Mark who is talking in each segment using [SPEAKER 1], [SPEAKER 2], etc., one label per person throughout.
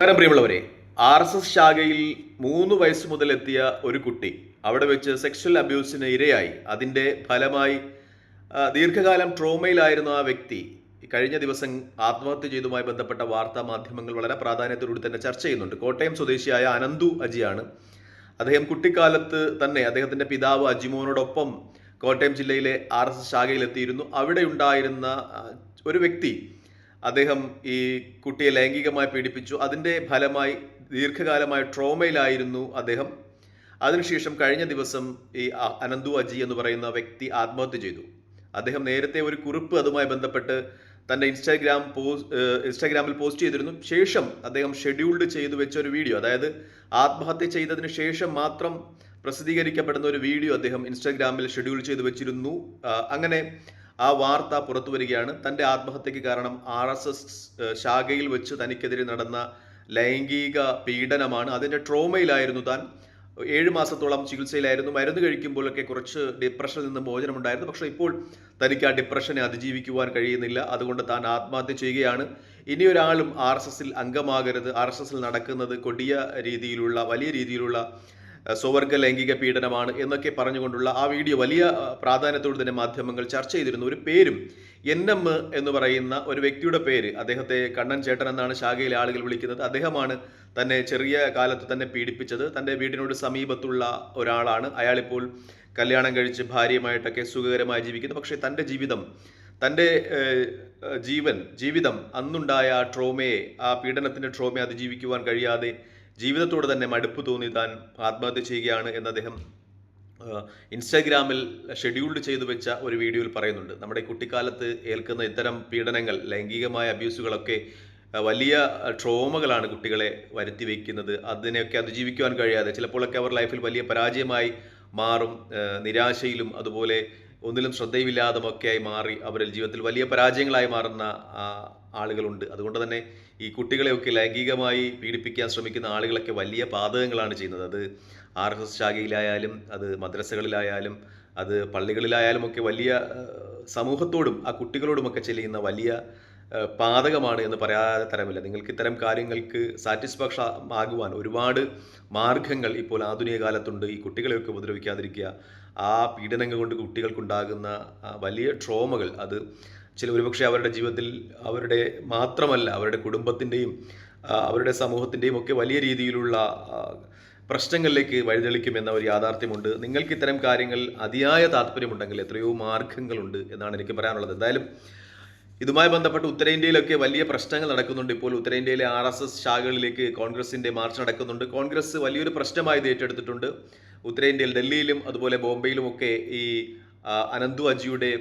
[SPEAKER 1] നമസ്കാരം പ്രിയമുള്ളവരെ. R S S ശാഖയിൽ മൂന്ന് വയസ്സ് മുതൽ എത്തിയ ഒരു കുട്ടി അവിടെ വെച്ച് സെക്ഷൽ അബ്യൂസിന് ഇരയായി. അതിന്റെ ഫലമായി ദീർഘകാലം ട്രോമയിലായിരുന്ന ആ വ്യക്തി കഴിഞ്ഞ ദിവസം ആത്മഹത്യ ചെയ്തുമായി ബന്ധപ്പെട്ട വാർത്താ മാധ്യമങ്ങൾ വളരെ പ്രാധാന്യത്തോടുകൂടി തന്നെ ചർച്ച ചെയ്യുന്നുണ്ട്. കോട്ടയം സ്വദേശിയായ അനന്തു അജിയാണ്. അദ്ദേഹം കുട്ടിക്കാലത്ത് തന്നെ അദ്ദേഹത്തിന്റെ പിതാവ് അജിമോനോടൊപ്പം കോട്ടയം ജില്ലയിലെ ആർ എസ് എസ് ശാഖയിലെത്തിയിരുന്നു അവിടെ ഉണ്ടായിരുന്ന ഒരു വ്യക്തി അദ്ദേഹം ഈ കുട്ടിയെ ലൈംഗികമായി പീഡിപ്പിച്ചു. അതിന്റെ ഫലമായി ദീർഘകാലമായ ട്രോമയിലായിരുന്നു അദ്ദേഹം. അതിനുശേഷം കഴിഞ്ഞ ദിവസം ഈ അനന്തു അജി എന്ന് പറയുന്ന വ്യക്തി ആത്മഹത്യ ചെയ്തു. അദ്ദേഹം നേരത്തെ ഒരു കുറിപ്പ് അതുമായി ബന്ധപ്പെട്ട് തന്റെ ഇൻസ്റ്റാഗ്രാം പോസ്റ്റ് ഇൻസ്റ്റാഗ്രാമിൽ പോസ്റ്റ് ചെയ്തിരുന്നു. ശേഷം അദ്ദേഹം ഷെഡ്യൂൾഡ് ചെയ്തു വെച്ച ഒരു വീഡിയോ അതായത് ആത്മഹത്യ ചെയ്തതിന് ശേഷം മാത്രം പ്രസിദ്ധീകരിക്കപ്പെടുന്ന ഒരു വീഡിയോ അദ്ദേഹം ഇൻസ്റ്റാഗ്രാമിൽ ഷെഡ്യൂൾ ചെയ്തു വെച്ചിരുന്നു. അങ്ങനെ ആ വാർത്ത പുറത്തു വരികയാണ്. തന്റെ ആത്മഹത്യക്ക് കാരണം ആർ എസ് എസ് ശാഖയിൽ വെച്ച് തനിക്കെതിരെ നടന്ന ലൈംഗിക പീഡനമാണ്. അതിന്റെ ട്രോമയിലായിരുന്നു താൻ. ഏഴ് മാസത്തോളം ചികിത്സയിലായിരുന്നു. മരുന്ന് കഴിക്കുമ്പോഴൊക്കെ കുറച്ച് ഡിപ്രഷനിൽ നിന്ന് മോചനമുണ്ടായിരുന്നു. പക്ഷേ ഇപ്പോൾ തനിക്ക് ആ ഡിപ്രഷനെ അതിജീവിക്കുവാൻ കഴിയുന്നില്ല. അതുകൊണ്ട് താൻ ആത്മഹത്യ ചെയ്യുകയാണ്. ഇനി ഒരാളും ആർ എസ് എസിൽ അംഗമാകരുത്. ആർ എസ് എസിൽ നടക്കുന്നത് കൊടിയ രീതിയിലുള്ള വലിയ രീതിയിലുള്ള സ്വവർഗ ലൈംഗിക പീഡനമാണ് എന്നൊക്കെ പറഞ്ഞുകൊണ്ടുള്ള ആ വീഡിയോ വലിയ പ്രാധാന്യത്തോട് തന്നെ മാധ്യമങ്ങൾ ചർച്ച ചെയ്തിരുന്നു. ഒരു പേരും എൻ എം എന്ന് പറയുന്ന ഒരു വ്യക്തിയുടെ പേര് അദ്ദേഹത്തെ കണ്ണൻ ചേട്ടൻ എന്നാണ് ശാഖയിലെ ആളുകൾ വിളിക്കുന്നത്. അദ്ദേഹമാണ് തന്നെ ചെറിയ കാലത്ത് തന്നെ പീഡിപ്പിച്ചത്. തന്റെ വീടിനോട് സമീപത്തുള്ള ഒരാളാണ്. അയാളിപ്പോൾ കല്യാണം കഴിച്ച് ഭാര്യയുമായിട്ടൊക്കെ സുഖകരമായി ജീവിക്കുന്നു. പക്ഷേ തന്റെ ജീവിതം തന്റെ ജീവൻ ജീവിതം അന്നുണ്ടായ ആ ട്രോമയെ ആ പീഡനത്തിന്റെ ട്രോമയെ അതിജീവിക്കുവാൻ കഴിയാതെ ജീവിതത്തോട് തന്നെ മടുപ്പ് തോന്നി താൻ ആത്മഹത്യ ചെയ്യുകയാണ് എന്ന് അദ്ദേഹം ഇൻസ്റ്റാഗ്രാമിൽ ഷെഡ്യൂൾഡ് ചെയ്തു വെച്ച ഒരു വീഡിയോയിൽ പറയുന്നുണ്ട്. നമ്മുടെ കുട്ടിക്കാലത്ത് ഏൽക്കുന്ന ഇത്തരം പീഡനങ്ങൾ ലൈംഗികമായ അബ്യൂസുകളൊക്കെ വലിയ ട്രോമകളാണ് കുട്ടികളെ വരുത്തി വയ്ക്കുന്നത് അതിനെയൊക്കെ അതിജീവിക്കുവാൻ കഴിയാതെ ചിലപ്പോഴൊക്കെ അവർ ലൈഫിൽ വലിയ പരാജയമായി മാറും നിരാശയിലും അതുപോലെ ഒന്നിലും ശ്രദ്ധയില്ലാതെ ഒക്കെയായി മാറി അവരിൽ ജീവിതത്തിൽ വലിയ പരാജയങ്ങളായി മാറുന്ന ആളുകളുണ്ട്. അതുകൊണ്ട് തന്നെ ഈ കുട്ടികളെയൊക്കെ ലൈംഗികമായി പീഡിപ്പിക്കാൻ ശ്രമിക്കുന്ന ആളുകളൊക്കെ വലിയ പാതകങ്ങളാണ് ചെയ്യുന്നത്. അത് ആർ എസ് എസ് ശാഖയിലായാലും അത് മദ്രസകളിലായാലും അത് പള്ളികളിലായാലും ഒക്കെ വലിയ സമൂഹത്തോടും ആ കുട്ടികളോടുമൊക്കെ ചെയ്യുന്ന വലിയ പാതകമാണ് എന്ന് പറയാതെ തരമില്ല. നിങ്ങൾക്ക് ഇത്തരം കാര്യങ്ങൾക്ക് സാറ്റിസ്ഫാക്ഷൻ ആകുവാൻ ഒരുപാട് മാർഗങ്ങൾ ഇപ്പോൾ ആധുനിക കാലത്തുണ്ട്. ഈ കുട്ടികളെയൊക്കെ ഉപദ്രവിക്കാതിരിക്കുക ആ പീഡനങ്ങൾ കൊണ്ട് കുട്ടികൾക്കുണ്ടാകുന്ന വലിയ ട്രോമകൾ അത് ചില ഒരുപക്ഷെ അവരുടെ ജീവിതത്തിൽ അവരുടെ മാത്രമല്ല അവരുടെ കുടുംബത്തിന്റെയും അവരുടെ സമൂഹത്തിന്റെയും ഒക്കെ വലിയ രീതിയിലുള്ള പ്രശ്നങ്ങളിലേക്ക് വഴിതെളിക്കുമെന്ന ഒരു യാഥാർത്ഥ്യമുണ്ട്. നിങ്ങൾക്ക് ഇത്തരം കാര്യങ്ങൾ അതിയായ താല്പര്യമുണ്ടെങ്കിൽ എത്രയോ മാർഗങ്ങളുണ്ട് എന്നാണ് എനിക്ക് പറയാനുള്ളത്. എന്തായാലും ഇതുമായി ബന്ധപ്പെട്ട് ഉത്തരേന്ത്യയിലൊക്കെ വലിയ പ്രശ്നങ്ങൾ നടക്കുന്നുണ്ട്. ഇപ്പോൾ ഉത്തരേന്ത്യയിലെ ആർ എസ് എസ് ശാഖകളിലേക്ക് കോൺഗ്രസിന്റെ മാർച്ച് നടക്കുന്നുണ്ട്. കോൺഗ്രസ് വലിയൊരു പ്രശ്നമായി ഇത് ഏറ്റെടുത്തിട്ടുണ്ട്. ഉത്തരേന്ത്യയിൽ ഡൽഹിയിലും അതുപോലെ ബോംബെയിലുമൊക്കെ ഈ അനന്തു അജിയുടെ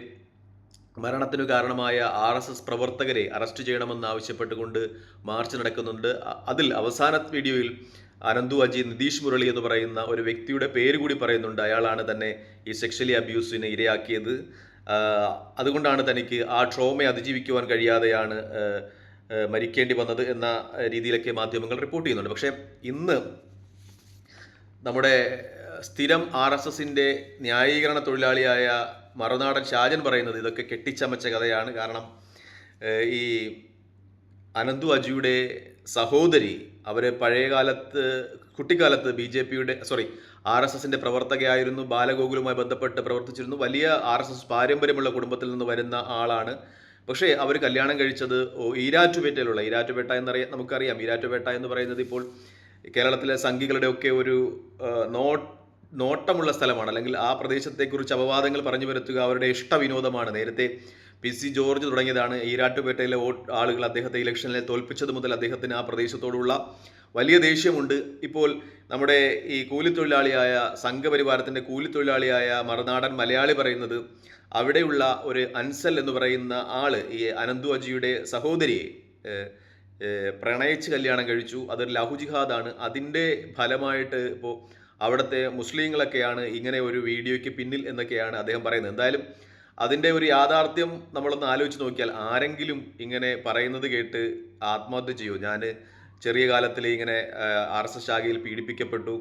[SPEAKER 1] മരണത്തിനു കാരണമായ ആർ എസ് എസ് പ്രവർത്തകരെ അറസ്റ്റ് ചെയ്യണമെന്ന് ആവശ്യപ്പെട്ടുകൊണ്ട് മാർച്ച് നടക്കുന്നുണ്ട്. അതിൽ അവസാന വീഡിയോയിൽ അനന്തു അജി നിതീഷ് മുരളി എന്ന് പറയുന്ന ഒരു വ്യക്തിയുടെ പേര് കൂടി പറയുന്നുണ്ട്. അയാളാണ് തന്നെ ഈ സെക്ഷലി അബ്യൂസിന് ഇരയാക്കിയത്. അതുകൊണ്ടാണ് തനിക്ക് ആ ട്രോമയെ അതിജീവിക്കുവാൻ കഴിയാതെയാണ് മരിക്കേണ്ടി വന്നത് എന്ന രീതിയിലൊക്കെ മാധ്യമങ്ങൾ റിപ്പോർട്ട് ചെയ്യുന്നുണ്ട്. പക്ഷേ ഇന്ന് നമ്മുടെ സ്ഥിരം ആർ എസ് എസിന്റെ ന്യായീകരണ തൊഴിലാളിയായ മറുനാടൻ ഷാജൻ പറയുന്നത് ഇതൊക്കെ കെട്ടിച്ചമച്ച കഥയാണ്. കാരണം ഈ അനന്തു അജിയുടെ സഹോദരി അവർ പഴയകാലത്ത് കുട്ടിക്കാലത്ത് ബി ജെ പിയുടെ സോറി ആർ എസ് എസിന്റെ പ്രവർത്തകയായിരുന്നു ബാലഗോകുലുമായി ബന്ധപ്പെട്ട് പ്രവർത്തിച്ചിരുന്നു. വലിയ ആർ എസ് എസ് പാരമ്പര്യമുള്ള കുടുംബത്തിൽ നിന്ന് വരുന്ന ആളാണ്. പക്ഷേ അവർ കല്യാണം കഴിച്ചത് ഈരാറ്റുപേട്ടയിലുള്ള ഈരാറ്റുപേട്ട എന്നറിയാം നമുക്കറിയാം. ഈരാറ്റുപേട്ട എന്ന് പറയുന്നത് ഇപ്പോൾ കേരളത്തിലെ സംഘികളുടെ ഒക്കെ ഒരു ആ, നോ നോട്ടമുള്ള സ്ഥലമാണ്. അല്ലെങ്കിൽ ആ പ്രദേശത്തെക്കുറിച്ച് അപവാദങ്ങൾ പറഞ്ഞു വരുത്തുക അവരുടെ ഇഷ്ടവിനോദമാണ്. നേരത്തെ പി സി ജോർജ് തുടങ്ങിയതാണ് ഈരാട്ടുപേട്ടയിലെ ആളുകൾ അദ്ദേഹത്തെ ഇലക്ഷനിൽ തോൽപ്പിച്ചത് മുതൽ അദ്ദേഹത്തിന് ആ പ്രദേശത്തോടുള്ള വലിയ ദേഷ്യമുണ്ട്. ഇപ്പോൾ നമ്മുടെ ഈ കൂലിത്തൊഴിലാളിയായ സംഘപരിവാരത്തിന്റെ കൂലിത്തൊഴിലാളിയായ മറുനാടൻ മലയാളി പറയുന്നത് അവിടെയുള്ള ഒരു അൻസൽ എന്ന് പറയുന്ന ആൾ ഈ അനന്തു അജിയുടെ സഹോദരിയെ പ്രണയിച്ച് കല്യാണം കഴിച്ചു. അതൊരു ലഹു ജിഹാദാണ് അതിന്റെ ഫലമായിട്ട് ഇപ്പോൾ അവിടുത്തെ മുസ്ലിങ്ങളൊക്കെയാണ് ഇങ്ങനെ ഒരു വീഡിയോയ്ക്ക് പിന്നിൽ എന്നൊക്കെയാണ് അദ്ദേഹം പറയുന്നത്. എന്തായാലും അതിന്റെ ഒരു യാഥാർത്ഥ്യം നമ്മളൊന്ന് ആലോചിച്ച് നോക്കിയാൽ ആരെങ്കിലും ഇങ്ങനെ പറയുന്നത് കേട്ട് ആത്മഹത്യ ചെയ്യൂ. ഞാൻ ചെറിയ കാലത്തിൽ ഇങ്ങനെ ആർ എസ് എസ് ശാഖയിൽ പീഡിപ്പിക്കപ്പെട്ടു.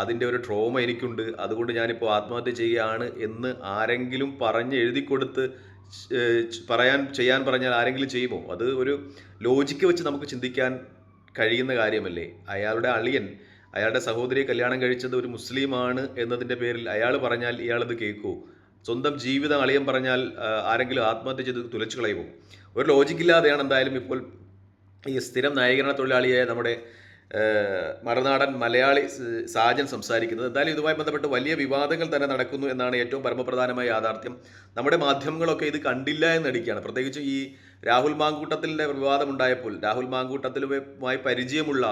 [SPEAKER 1] അതിന്റെ ഒരു ട്രോമ എനിക്കുണ്ട്. അതുകൊണ്ട് ഞാനിപ്പോൾ ആത്മഹത്യ ചെയ്യുകയാണ് എന്ന് ആരെങ്കിലും പറഞ്ഞ് എഴുതി കൊടുത്ത് പറയാൻ ചെയ്യാൻ പറഞ്ഞാൽ ആരെങ്കിലും ചെയ്യുമോ? അത് ഒരു ലോജിക്ക് വെച്ച് നമുക്ക് ചിന്തിക്കാൻ കഴിയുന്ന കാര്യമല്ലേ? അയാളുടെ അളിയൻ അയാളുടെ സഹോദരിയെ കല്യാണം കഴിച്ചത് ഒരു മുസ്ലിമാണ് എന്നതിന്റെ പേരിൽ അയാൾ പറഞ്ഞാൽ ഇയാളത് കേൾക്കൂ. സ്വന്തം ജീവിതം അളിയം പറഞ്ഞാൽ ആരെങ്കിലും ആത്മഹത്യ ചെയ്ത് തുലച്ചു കളയുമോ ഒരു ലോജിക്കില്ലാതെയാണ് എന്തായാലും ഇപ്പോൾ ഈ സ്ഥിരം നായകരണ തൊഴിലാളിയായ നമ്മുടെ മറുനാടൻ മലയാളി സാജൻ സംസാരിക്കുന്നത്. എന്തായാലും ഇതുമായി ബന്ധപ്പെട്ട് വലിയ വിവാദങ്ങൾ തന്നെ നടക്കുന്നു എന്നാണ് ഏറ്റവും പരമപ്രധാനമായ യാഥാർത്ഥ്യം. നമ്മുടെ മാധ്യമങ്ങളൊക്കെ ഇത് കണ്ടില്ല എന്നടിക്കുകയാണ് പ്രത്യേകിച്ചും ഈ രാഹുൽ മാങ്കൂട്ടത്തിന്റെ വിവാദമുണ്ടായപ്പോൾ രാഹുൽ മാങ്കൂട്ടത്തിലുമായി പരിചയമുള്ള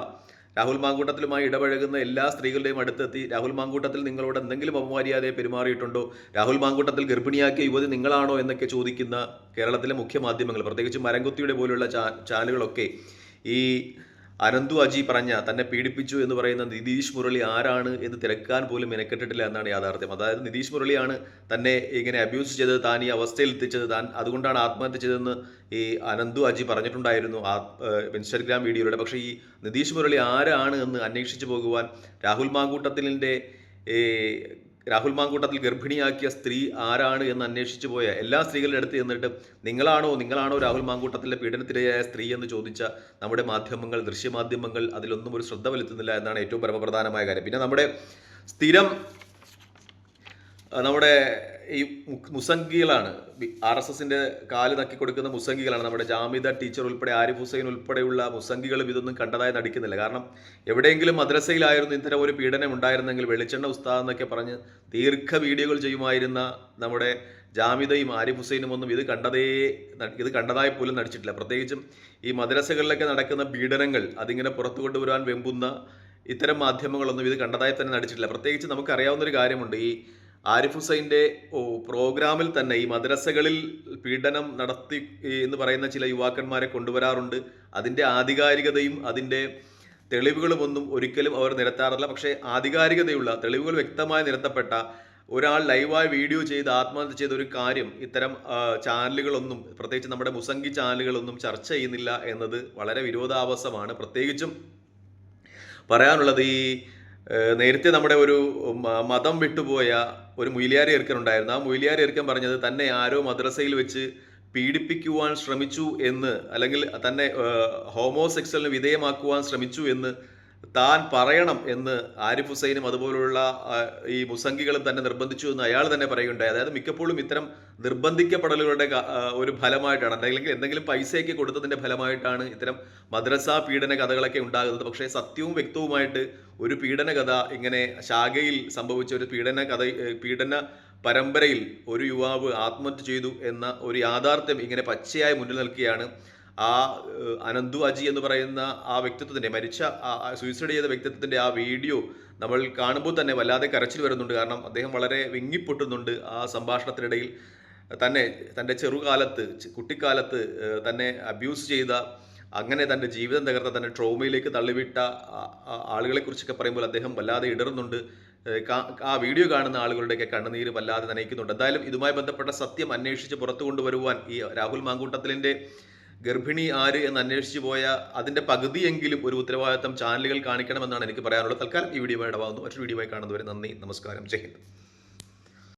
[SPEAKER 1] രാഹുൽ മാങ്കൂട്ടത്തിലുമായി ഇടപഴകുന്ന എല്ലാ സ്ത്രീകളുടെയും അടുത്തെത്തി രാഹുൽ മാങ്കൂട്ടത്തിൽ നിങ്ങളോട് എന്തെങ്കിലും അപമര്യാദയെ പെരുമാറിയിട്ടുണ്ടോ? രാഹുൽ മാങ്കൂട്ടത്തിൽ ഗർഭിണിയാക്കിയ യുവതി നിങ്ങളാണോ എന്നൊക്കെ ചോദിക്കുന്ന കേരളത്തിലെ മുഖ്യ മാധ്യമങ്ങൾ പ്രത്യേകിച്ച് മരംകുത്തിയുടെ പോലുള്ള ചാനലുകളൊക്കെ ഈ അനന്തു അജി പറഞ്ഞ തന്നെ പീഡിപ്പിച്ചു എന്ന് പറയുന്ന നിതീഷ് മുരളി ആരാണ് എന്ന് തിരക്കാൻ പോലും മെനക്കെട്ടിട്ടില്ല എന്നാണ് യാഥാർത്ഥ്യം. അതായത് നിതീഷ് മുരളിയാണ് തന്നെ ഇങ്ങനെ അബ്യൂസ് ചെയ്തത് താൻ ഈ അവസ്ഥയിൽ എത്തിച്ചത് താൻ അതുകൊണ്ടാണ് ആത്മഹത്യ ചെയ്തതെന്ന് ഈ അനന്തു അജി പറഞ്ഞിട്ടുണ്ടായിരുന്നു ആ ഇൻസ്റ്റാഗ്രാം വീഡിയോയിലൂടെ. പക്ഷേ ഈ നിതീഷ് മുരളി ആരാണ് എന്ന് അന്വേഷിച്ചു പോകുവാൻ രാഹുൽ മാങ്കൂട്ടത്തിലിന്റെ രാഹുൽ മാങ്കൂട്ടത്തിൽ ഗർഭിണിയാക്കിയ സ്ത്രീ ആരാണ് എന്ന് അന്വേഷിച്ചു പോയ എല്ലാ സ്ത്രീകളുടെ അടുത്ത് ചെന്നിട്ട് നിങ്ങളാണോ നിങ്ങളാണോ രാഹുൽ മാങ്കൂട്ടത്തിലെ പീഡനത്തിരയായ സ്ത്രീ എന്ന് ചോദിച്ച നമ്മുടെ മാധ്യമങ്ങൾ ദൃശ്യമാധ്യമങ്ങൾ അതിലൊന്നും ഒരു ശ്രദ്ധ വലുത്തുന്നില്ല എന്നാണ് ഏറ്റവും പരമപ്രധാനമായ കാര്യം. പിന്നെ നമ്മുടെ സ്ഥിരം നമ്മുടെ ഈ മുസംഗികളാണ്. ആർ എസ് എസിന്റെ കാൽ നക്കി കൊടുക്കുന്ന മുസംഗികളാണ്. നമ്മുടെ ജാമിദ ടീച്ചർ ഉൾപ്പെടെ ആരിഫ് ഹുസൈൻ ഉൾപ്പെടെയുള്ള മുസംഗികളും ഇതൊന്നും കണ്ടതായി നടിക്കുന്നില്ല. കാരണം എവിടെയെങ്കിലും മദ്രസയിലായിരുന്നു ഇത്തരം ഒരു പീഡനം ഉണ്ടായിരുന്നെങ്കിൽ വെളിച്ചെണ്ണ ഉസ്താദ് എന്നൊക്കെ പറഞ്ഞ് ദീർഘ വീഡിയോകൾ ചെയ്യുമായിരുന്ന നമ്മുടെ ജാമിദയും ആരിഫ് ഹുസൈനും ഒന്നും ഇത് കണ്ടതേ ഇത് കണ്ടതായി പോലും നടിച്ചിട്ടില്ല. പ്രത്യേകിച്ചും ഈ മദ്രസകളിലൊക്കെ നടക്കുന്ന പീഡനങ്ങൾ അതിങ്ങനെ പുറത്തു കൊണ്ടുവരാൻ വെമ്പുന്ന ഇത്തരം മാധ്യമങ്ങളൊന്നും ഇത് കണ്ടതായി തന്നെ നടിച്ചിട്ടില്ല. പ്രത്യേകിച്ച് നമുക്കറിയാവുന്ന ഒരു കാര്യമുണ്ട്. ഈ ആരിഫ് ഹുസൈന്റെ പ്രോഗ്രാമിൽ തന്നെ ഈ മദ്രസകളിൽ പീഡനം നടത്തി എന്ന് പറയുന്ന ചില യുവാക്കന്മാരെ കൊണ്ടുവരാറുണ്ട്. അതിന്റെ ആധികാരികതയും അതിന്റെ തെളിവുകളുമൊന്നും ഒരിക്കലും അവർ നിരത്താറില്ല. പക്ഷേ ആധികാരികതയുള്ള തെളിവുകൾ വ്യക്തമായി നിരത്തപ്പെട്ട ഒരാൾ ലൈവായി വീഡിയോ ചെയ്ത് ആത്മഹത്യ ചെയ്ത ഒരു കാര്യം ഇത്തരം ചാനലുകളൊന്നും പ്രത്യേകിച്ച് നമ്മുടെ മുസംഗി ചാനലുകളൊന്നും ചർച്ച ചെയ്യുന്നില്ല എന്നത് വളരെ വിരോധാഭാസമാണ് പ്രത്യേകിച്ചും പറയാനുള്ളത് ഈ നേരത്തെ നമ്മുടെ ഒരു മതം വിട്ടുപോയ ഒരു മുയിലിയാരി എറുക്കനുണ്ടായിരുന്നു ആ മുയിലിയാരി എറുക്കൻ പറഞ്ഞത് തന്നെ ആരോ മദ്രസയിൽ വെച്ച് പീഡിപ്പിക്കുവാൻ ശ്രമിച്ചു എന്ന് അല്ലെങ്കിൽ തന്നെ ഹോമോസെക്സലിന് വിധേയമാക്കുവാൻ ശ്രമിച്ചു എന്ന് താൻ പറയണം എന്ന് ആരിഫ് ഹുസൈനും അതുപോലുള്ള ഈ മുസംഗികളും തന്നെ നിർബന്ധിച്ചു എന്ന് അയാൾ തന്നെ പറയുകയുണ്ടായി. അതായത് മിക്കപ്പോഴും ഇത്തരം നിർബന്ധിക്കപ്പെടലുകളുടെ ഒരു ഫലമായിട്ടാണ്. അല്ലെങ്കിൽ എന്തെങ്കിലും പൈസയൊക്കെ കൊടുത്തതിന്റെ ഫലമായിട്ടാണ് ഇത്തരം മദ്രസ പീഡന കഥകളൊക്കെ ഉണ്ടാകുന്നത്. പക്ഷേ സത്യവും വ്യക്തവുമായിട്ട് ഒരു പീഡന കഥ ഇങ്ങനെ ശാഖയിൽ സംഭവിച്ച ഒരു പീഡന കഥ പീഡന പരമ്പരയിൽ ഒരു യുവാവ് ആത്മഹത്യ ചെയ്തു എന്ന ഒരു യാഥാർത്ഥ്യം ഇങ്ങനെ പച്ചയായി മുന്നിൽ നിൽക്കുകയാണ് ആ അനന്തു അജി എന്ന് പറയുന്ന ആ വ്യക്തിത്വത്തിന്റെ മരിച്ച സൂയിസൈഡ് ചെയ്ത വ്യക്തിത്വത്തിന്റെ ആ വീഡിയോ നമ്മൾ കാണുമ്പോൾ തന്നെ വല്ലാതെ കരച്ചിൽ വരുന്നുണ്ട്. കാരണം അദ്ദേഹം വളരെ വിങ്ങിപ്പൊട്ടുന്നുണ്ട് ആ സംഭാഷണത്തിനിടയിൽ. തന്നെ തന്റെ ചെറുകാലത്ത് കുട്ടിക്കാലത്ത് തന്നെ അബ്യൂസ് ചെയ്ത അങ്ങനെ തന്റെ ജീവിതം തകർത്ത തന്റെ ട്രോമയിലേക്ക് തള്ളിവിട്ട ആ- ആ- ആളുകളെ കുറിച്ചൊക്കെ പറയുമ്പോൾ അദ്ദേഹം വല്ലാതെ ഇടറുന്നുണ്ട്. ആ വീഡിയോ കാണുന്ന ആളുകളുടെയൊക്കെ കണ്ണുനീര് വല്ലാതെ നനയിക്കുന്നുണ്ട്. എന്തായാലും ഇതുമായി ബന്ധപ്പെട്ട സത്യം അന്വേഷിച്ച് പുറത്തു കൊണ്ടുവരുവാൻ ഈ രാഹുൽ മാങ്കൂട്ടത്തിലിന്റെ ഗർഭിണി ആര് എന്ന് അന്വേഷിച്ചു പോയ അതിന്റെ പകുതിയെങ്കിലും ഒരു ഉത്തരവാദിത്തം ചാനലുകൾ കാണിക്കണമെന്നാണ് എനിക്ക് പറയാനുള്ളത്. തൽക്കാലം ഈ വീഡിയോ ഇടവാകുന്നു. മറ്റൊരു വീഡിയോ കാണുന്നവരെ നന്ദി നമസ്കാരം. ജയ് ഹിന്ദ്.